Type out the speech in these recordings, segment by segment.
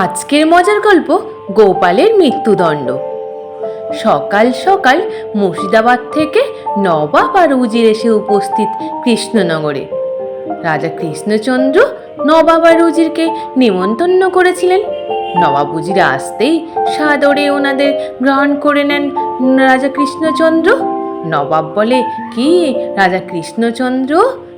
আজকের মজার গল্প গোপালের মৃত্যুদণ্ড। সকাল সকাল মুর্শিদাবাদ থেকে নবাব আর উজির এসে উপস্থিত কৃষ্ণনগরে। রাজা কৃষ্ণচন্দ্র নবাব আর উজিরকে নিমন্ত্রণ করেছিলেন। নবাব উজির আসতেই সাদরে ওনাদের গ্রহণ করে নেন রাজা কৃষ্ণচন্দ্র। নবাব বলে, কি রাজা কৃষ্ণচন্দ্র,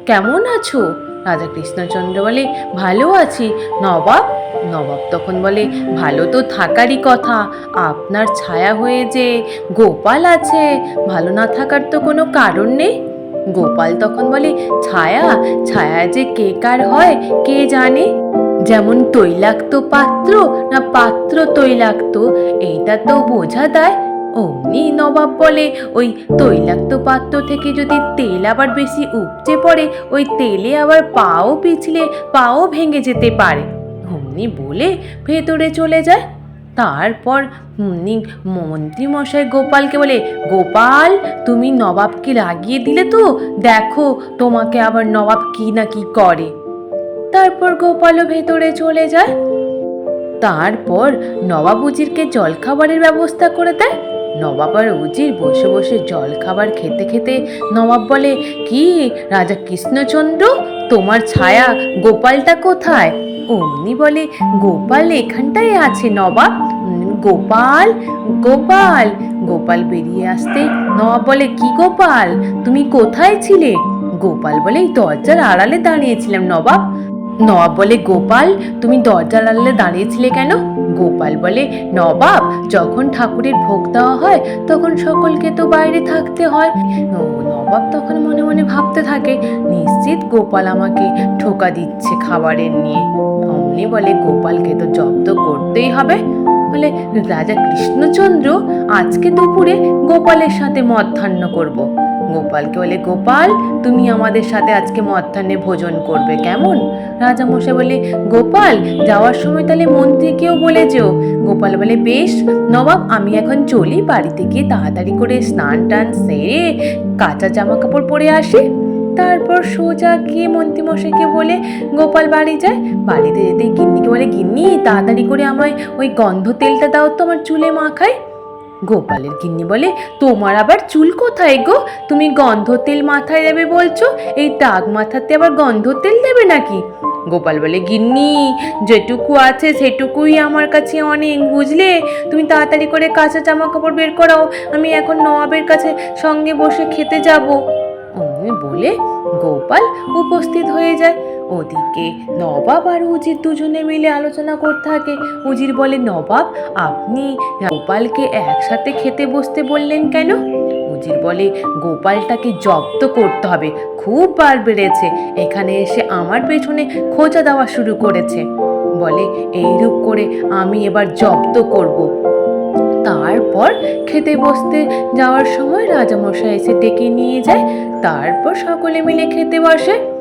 কেমন আছো? রাজা কৃষ্ণচন্দ্র বলে, ভালো আছি। নবাব নবাব তখন বলে, ভালো তো থাকারই কথা। আপনার ছায়া হয়ে যে গোপাল আছে, ভালো না থাকার তো কোনো কারণ নেই। গোপাল তখন বলে, ছায়া ছায়া যে কে কার হয়, কে জানে? যেমন তৈলাক্ত পাত্র না পাত্র তৈলাক্ত, এইটা তো বোঝা দেয়। অমনি নবাব বলে, ওই তৈলাক্ত পাত্র থেকে যদি তেল আবার বেশি উপচে পড়ে, ওই তেলে আবার পাও পিছলে পাও ভেঙে যেতে পারে। অমনি বলে, ভেতরে চলে যায় তারপর অমনি মন্ত্রী মশাই গোপালকে বলে, গোপাল, তুমি নবাবকে লাগিয়ে দিলে তো? দেখো তোমাকে আবার নবাব কি না কি করে। তারপর গোপালও ভেতরে চলে যায়। তারপর নবাব উজিরকে জলখাবারের ব্যবস্থা করে দেয়। নবাব আর উজির বসে বসে জল খাবার খেতে খেতে নবাব বলে, কি রাজা কৃষ্ণচন্দ্র? তোমার ছায়া গোপালটা কোথায়? অমনি বলে, গোপাল এখানটায় আছে নবাব। গোপাল গোপাল। গোপাল বেরিয়ে আসতে নবাব বলে, কি গোপাল? তুমি কোথায় ছিলে? গোপাল বলে, এই দরজার আড়ালে দাঁড়িয়েছিলাম নবাব। নবাব বলে, গোপাল, তুমি দরজার আড়ালে দাঁড়িয়েছিলে কেন? গোপাল বলে, নবাব, যখন ঠাকুরের ভোগ দেওয়া হয়, তখন সকলকে তো বাইরে থাকতে হয়। নবাব তখন মনে মনে ভাবতে থাকে, নিশ্চিত গোপাল আমাকে ঠোকা দিচ্ছে খাবারের নিয়ে। অমনি বলে, গোপালকে তো জব্দ করতেই হবে। বলে, রাজা কৃষ্ণচন্দ্র, আজকে দুপুরে গোপালের সাথে মধ্যাহ্ন করব। গোপালকে বলে, গোপাল, তুমি আমাদের সাথে আজকে মধ্যাহ্নে ভোজন করবে, কেমন? রাজা মশাই বলে, গোপাল, যাওয়ার সময় তাহলে মন্ত্রীকেও বলে যেও। গোপাল বলে, বেশ, নবাব, আমি এখন চলি বাড়িতে গিয়ে তাড়াতাড়ি করে স্নান টান সেরে কাঁচা জামা কাপড় পরে আসি। তারপর সোজা গিয়ে মন্ত্রীমশাইকে বলে, গোপাল বাড়ি যায়? বাড়িতে যেতে গিন্নিকে বলে, গিন্নি, তাড়াতাড়ি করে আমায় ওই গন্ধ তেলটা দাও তো আমার চুলে মাখায়। গোপালের গিন্নি বলে, তোমার আবার চুল কোথায় গো? তুমি গন্ধ তেল মাথায় দেবে বলছো? এই টাক মাথাতে আবার গন্ধ তেল দেবে নাকি? গোপাল বলে, গিন্নি, যেটুকু আছে সেটুকুই আমার কাছে অনেক, বুঝলে? তুমি তাড়াতাড়ি করে কাঁচা জামা কাপড় বের করাও, আমি এখন নবাবের কাছে সঙ্গে বসে খেতে যাব। বলে, গোপাল উপস্থিত হয়ে যায় ওদিকে নবাব আর উজির দুজনে মিলে আলোচনা করতে থাকে। উজির বলে, নবাব, আপনি গোপালকে একসাথে খেতে বসতে বললেন কেন? উজির বলে, গোপালটাকে জব্দ করতে হবে। খুব বার বেড়েছে। এখানে এসে আমার পেছনে খোঁজা দেওয়া শুরু করেছে। বলে, এইরূপ করে আমি এবার জব্দ করব। তারপর খেতে বসতে যাওয়ার সময় রাজামশাই এসে ডেকে নিয়ে যায়। তারপর সকলে মিলে খেতে বসে।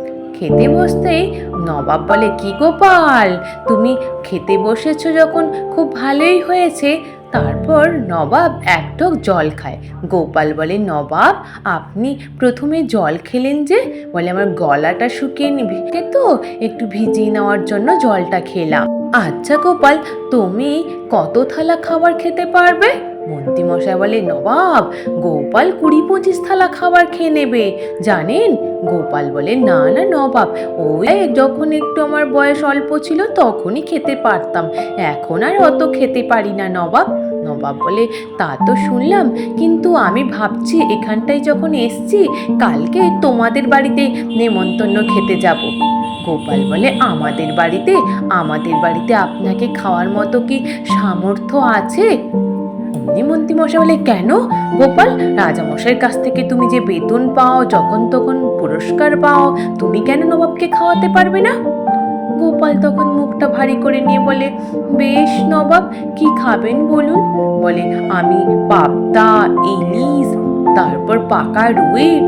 খেতে বসতেই নবাব বলে, কি গোপাল? তুমি খেতে বসেছো যখন খুব ভালোই হয়েছে। তারপর নবাব এক ঢোক জল খায়। গোপাল বলে, নবাব, আপনি প্রথমে জল খেলেন যে? বলে, আমার গলাটা শুকিয়ে নিবি। তো? একটু ভিজিয়ে নেওয়ার জন্য জলটা খেলাম। আচ্ছা গোপাল, তুমি কত থালা খাবার খেতে পারবে? মন্ত্রীমশাই বলে, নবাব, গোপাল কুড়ি পঁচিশ থালা খাবার খেয়ে নেবে। জানেন? গোপাল বলে, না না, নবাব, ওই যখন একটু আমার বয়স অল্প ছিল তখনই খেতে পারতাম। এখন আর অত খেতে পারি না, নবাব। নবাব বলে, তা তো শুনলাম, কিন্তু আমি ভাবছি এখানটায় যখন এসছি, কালকে তোমাদের বাড়িতে নেমন্তন্ন খেতে যাব। গোপাল বলে, আমাদের বাড়িতে? আমাদের বাড়িতে আপনাকে খাওয়ার মতো কি সামর্থ্য আছে? অমনি মন্ত্রীমশাই বলে, কেন? গোপাল, রাজামশাইয়ের কাছ থেকে তুমি যে বেতন পাও, যখন তখন পুরস্কার পাও, তুমি কেন নবাবকে খাওয়াতে পারবে না? গোপাল তখন মুখটা ভারী করে নিয়ে বলে, বেশ নবাব, কি খাবেন বলুন? বলে, আমি পাবদা, ইলিশ, তারপর পাকা রুই।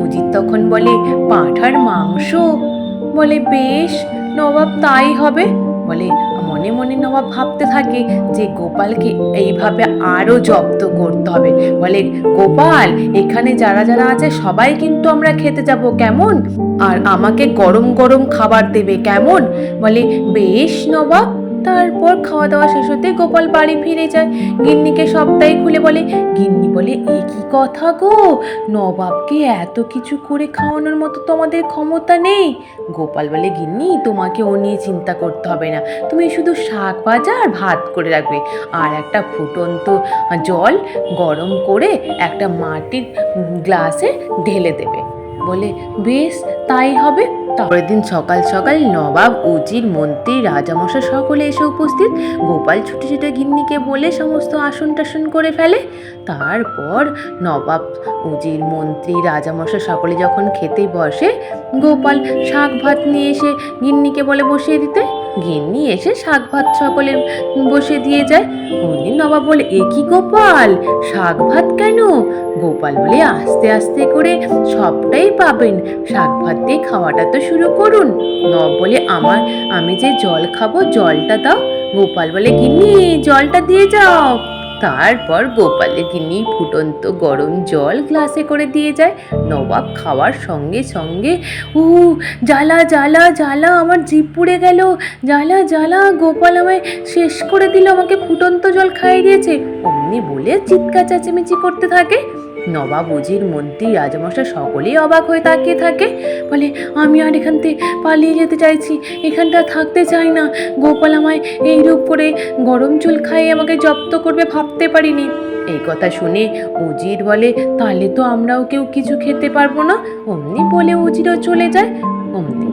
উজিত তখন বলে, পাঁঠার মাংস। বলে, বেশ নবাব, তাই হবে। বলে মনে মনে নবাব ভাবতে থাকে যে গোপালকে এইভাবে আরও জব্দ করতে হবে। বলে, গোপাল, এখানে যারা যারা আছে সবাই কিন্তু আমরা খেতে যাব, কেমন? আর আমাকে গরম গরম খাবার দেবে, কেমন? বলে, বেশ নবাব তারপর খাওয়া দাওয়া শেষ হতে গোপাল বাড়ি ফিরে যায়। গিন্নিকে সবটাই খুলে বলে, গিন্নি বলে, এ কি কথা গো? নবাবকে এত কিছু করে খাওয়ানোর মতো তোমাদের ক্ষমতা নেই? গোপাল বলে, গিন্নি, তোমাকে ও নিয়ে চিন্তা করতে হবে না। তুমি শুধু শাক ভাজা আর ভাত করে রাখবে। আর একটা ফুটন্ত জল গরম করে একটা মাটির গ্লাসে ঢেলে দেবে। বলে, বেশ, তাই হবে। তারপরের দিন সকাল সকাল নবাব, উজির, মন্ত্রী রাজামশা সকলে এসে উপস্থিত। গোপাল ছুটে ছুটে গিন্নিকে বলে সমস্ত আসন টাসন করে ফেলে। তারপর নবাব, উজির, মন্ত্রী রাজামশা সকলে যখন খেতে বসে, গোপাল শাক ভাত নিয়ে এসে গিন্নিকে বলে বসিয়ে দিতে। গিন্নি এসে শাক ভাত সকলে বসে দিয়ে যায়। অমনি নবাব বলে, এ কি গোপাল? শাক ভাত কেন? গোপাল বলে, আস্তে আস্তে করে সবটাই পাবেন। শাক ভাত দিয়ে খাওয়াটা তো শুরু করুন। নবাব বলে, আমার, আমি যে জল খাব, জলটা দাও। গোপাল বলে, গিন্নি, জলটা দিয়ে যাও। তারপর গোপালে তিনি ফুটন্ত গরম জল গ্লাসে করে দিয়ে যায়। নবাব খাওয়ার সঙ্গে সঙ্গে উ জ্বালা জ্বালা জ্বালা, আমার জিভ পুড়ে গেল। জ্বালা জ্বালা, গোপাল আমায় শেষ করে দিল, আমাকে ফুটন্ত জল খাইয়ে দিয়েছে। অমনি বলে চিৎকার, চেঁচেমেচি করতে থাকে। নবাব উজির মন্ত্রী রাজামশাই সকলেই অবাক হয়ে তাকিয়ে থাকে। বলে, আমি আর এখান থেকে পালিয়ে যেতে চাইছি, এখানটা থাকতে চাই না। গোপাল আমায় এইরূপ করে গরম চুল খাইয়ে আমাকে জব্দ করবে ভাবতে পারিনি। এই কথা শুনে উজির বলে, তাহলে তো আমরাও কেউ কিছু খেতে পারব না। অমনি বলে উজিরও চলে যায়।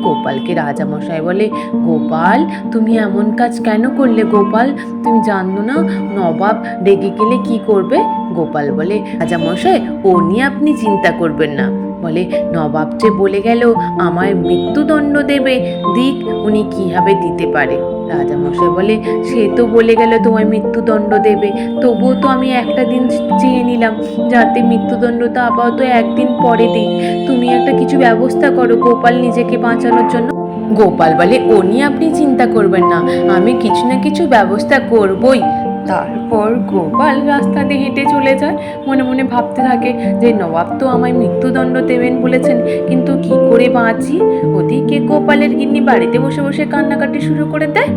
গোপালকে রাজামশাই বলে, গোপাল, তুমি এমন কাজ কেন করলে গোপাল? তুমি জানো না নবাব রেগে গেলে কি করবে? গোপাল বলে, রাজামশাই, ও নিয়ে আপনি চিন্তা করবেন না। বলে, নবাব যে বলে গেল, আমায় মৃত্যুদণ্ড দেবে, দিক উনি কীভাবে দিতে পারে? রাজামশাই বলে, সে তো বলে গেল তোমায় মৃত্যুদণ্ড দেবে, তবুও তো আমি একটা দিন চেয়ে নিলাম, যাতে মৃত্যুদণ্ডটা আপাতত একদিন পরে দিই। তুমি একটা কিছু ব্যবস্থা করো, গোপাল নিজেকে বাঁচানোর জন্য। গোপাল বলে, ও নিয়ে আপনি চিন্তা করবেন না, আমি কিছু না কিছু ব্যবস্থা করবই। তারপর গোপাল রাস্তা দিয়ে হেঁটে চলে যায়। মনে মনে ভাবতে থাকে যে, নবাব তো আমায় মৃত্যুদণ্ড দেবেন বলেছেন, কিন্তু কি করে বাঁচি? ওদিকে গোপালের গিন্নি বাড়িতে বসে বসে কান্নাকাটি শুরু করে দেয়।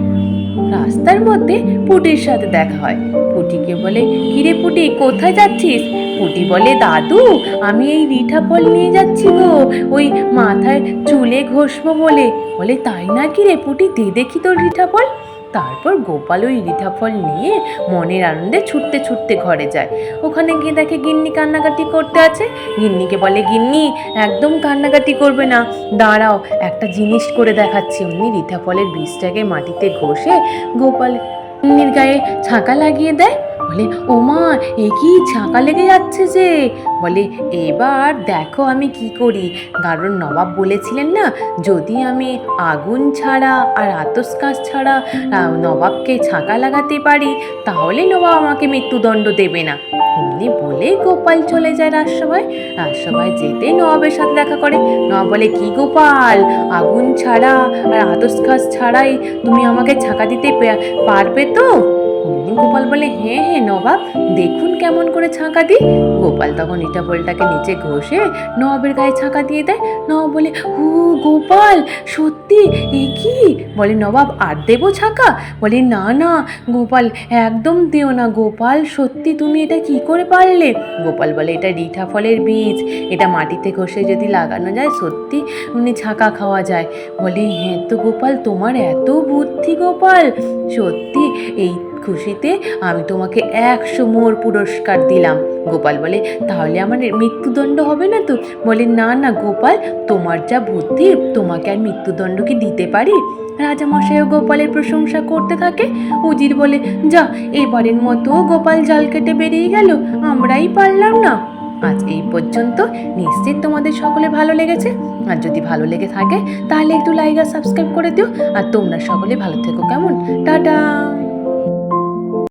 রাস্তার মধ্যে পুটির সাথে দেখা হয়। পুটিকে বলে, কিরে পুটি, কোথায় যাচ্ছিস? পুটি বলে, দাদু, আমি এই রিঠা ফল নিয়ে যাচ্ছি গো, ওই মাথায় চুলে ঘষবো বলে। বলে, তাই না কিরে পুটি? দে দেখি তোর রিঠা ফল। তারপর গোপাল ওই রিঠাফল নিয়ে মনের আনন্দে ছুটতে ছুটতে ঘরে যায়। ওখানে গিয়ে দেখে গিন্নি কান্নাকাটি করতে আছে। গিন্নিকে বলে, গিন্নি, একদম কান্নাকাটি করবে না। দাঁড়াও, একটা জিনিস করে দেখাচ্ছি। অমনি রিঠাফলের বীজটাকে মাটিতে ঘষে গোপাল গিন্নির গায়ে ছাঁকা লাগিয়ে দেয়। বলে ওমা এ কি ছাঁকা লেগে যাচ্ছে যে? বলে, এবার দেখো আমি কি করি। কারণ নবাব বলেছিলেন না, যদি আমি আগুন ছাড়া আর আতস কাজ ছাড়া নবাবকে ছাঁকা লাগাতে পারি, তাহলে নবাব আমাকে মৃত্যুদণ্ড দেবে না। অমনি বলে গোপাল চলে যায় রাজসভায়। রাজসভায় যেতে নবাবের সাথে দেখা করে। নবাব বলে, কি গোপাল? আগুন ছাড়া আর আতস কাজ ছাড়াই তুমি আমাকে ছাঁকা দিতে পারবে তো? গোপাল বলে হ্যাঁ হ্যাঁ নবাব, দেখুন কেমন করে ছাঁকা দিই। গোপাল তখন ইটা বলটাকে নিচে ঘষে নবাবের গায়ে ছাঁকা দিয়ে দেয়। নবাব বলে হু গোপাল, সত্যি, এ কি? বলে, নবাব, আর দেবো ছাকা? বলে, না না, গোপাল, একদম দিও না, গোপাল, সত্যি তুমি এটা কি করে পারলে? গোপাল বলে, এটা রিঠা ফলের বীজ, এটা মাটিতে ঘষে যদি লাগানো যায়, সত্যি উনি ছাকা খাওয়া যায়। বলে হ্যাঁ তো গোপাল, তোমার এত বুদ্ধি গোপাল। সত্যি, এই খুশিতে আমি তোমাকে একশো মোর পুরস্কার দিলাম। গোপাল বলে, তাহলে আমার মৃত্যুদণ্ড হবে না তো? বলে, না না গোপাল, তোমার যা বুদ্ধি, তোমাকে আর মৃত্যুদণ্ড কি দিতে পারি? রাজামশাইও গোপালের প্রশংসা করতে থাকে। উজির বলে, যা, এবারের মতো গোপাল জাল কেটে বেরিয়ে গেল, আমরাই পারলাম না। আজ এই পর্যন্ত, নিশ্চিত তোমাদের সকলে ভালো লেগেছে? আর যদি ভালো লেগে থাকে, তাহলে একটু লাইক আর সাবস্ক্রাইব করে দিও। আর তোমরা সকলে ভালো থেকো কেমন? টাটা!